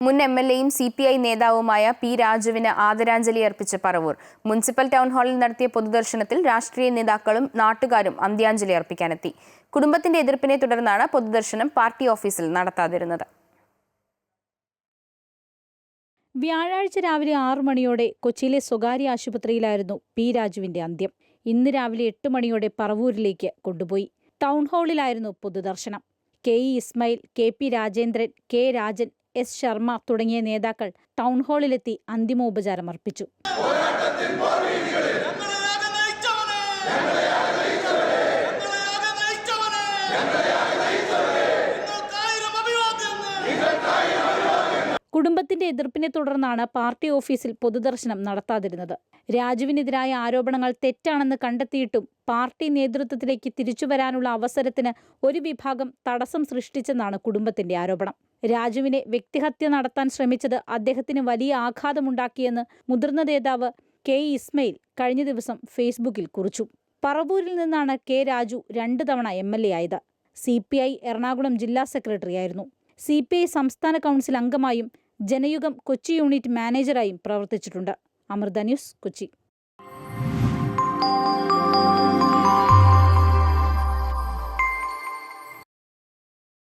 മുൻ M L എയും C P I നേതാവുമായ പി രാജുവിന് ആദരാഞ്ജലി അർപ്പിച്ച പറവൂർ. മുനിസിപ്പൽ ടൗൺ ഹാളിൽ നടത്തിയ പൊതുദർശനത്തിൽ രാഷ്ട്രീയ നേതാക്കളും നാട്ടുകാരും അന്ത്യാഞ്ജലി അർപ്പിക്കാനെത്തി. കുടുംബത്തിന്റെ എതിർപ്പിനെ തുടർന്നാണ് പൊതുദർശനം പാർട്ടി ഓഫീസിൽ നടത്താതിരുന്നത്. വ്യാഴാഴ്ച രാവിലെ ആറു മണിയോടെ കൊച്ചിയിലെ സ്വകാര്യ ആശുപത്രിയിലായിരുന്നു പി രാജുവിന്റെ അന്ത്യം. ഇന്ന് രാവിലെ എട്ട് മണിയോടെ പറവൂരിലേക്ക് കൊണ്ടുപോയി. ടൗൺ ഹാളിലായിരുന്നു പൊതുദർശനം. K E Ismail K P Rajendran K Rajan S. Sharma തുടങ്ങിയ നേതാക്കൾ ടൗൺ ഹാളിലെത്തി അന്തിമോപചാരം അർപ്പിച്ചു. കുടുംബത്തിന്റെ എതിർപ്പിനെ തുടർന്നാണ് പാർട്ടി ഓഫീസിൽ പൊതുദർശനം നടത്താതിരുന്നത്. രാജുവിനെതിരായ ആരോപണങ്ങൾ തെറ്റാണെന്ന് കണ്ടെത്തിയിട്ടും പാർട്ടി നേതൃത്വത്തിലേക്ക് തിരിച്ചുവരാനുള്ള അവസരത്തിന് ഒരു വിഭാഗം തടസ്സം സൃഷ്ടിച്ചെന്നാണ് കുടുംബത്തിന്റെ ആരോപണം. രാജുവിനെ വ്യക്തിഹത്യ നടത്താൻ ശ്രമിച്ചത് അദ്ദേഹത്തിന് വലിയ ആഘാതമുണ്ടാക്കിയെന്ന് മുതിർന്ന നേതാവ് കെ ഇസ്മയിൽ കഴിഞ്ഞ ദിവസം ഫേസ്ബുക്കിൽ കുറിച്ചു. പറവൂരിൽ നിന്നാണ് കെ രാജു രണ്ട് തവണ എം എൽ എ ആയത്. സി പി ഐ എറണാകുളം ജില്ലാ സെക്രട്ടറിയായിരുന്നു സി പി ഐ സംസ്ഥാന കൗൺസിൽ അംഗമായും ജനയുഗം കൊച്ചി യൂണിറ്റ് മാനേജറായും പ്രവർത്തിച്ചിട്ടുണ്ട്. അമൃത ന്യൂസ് കൊച്ചി.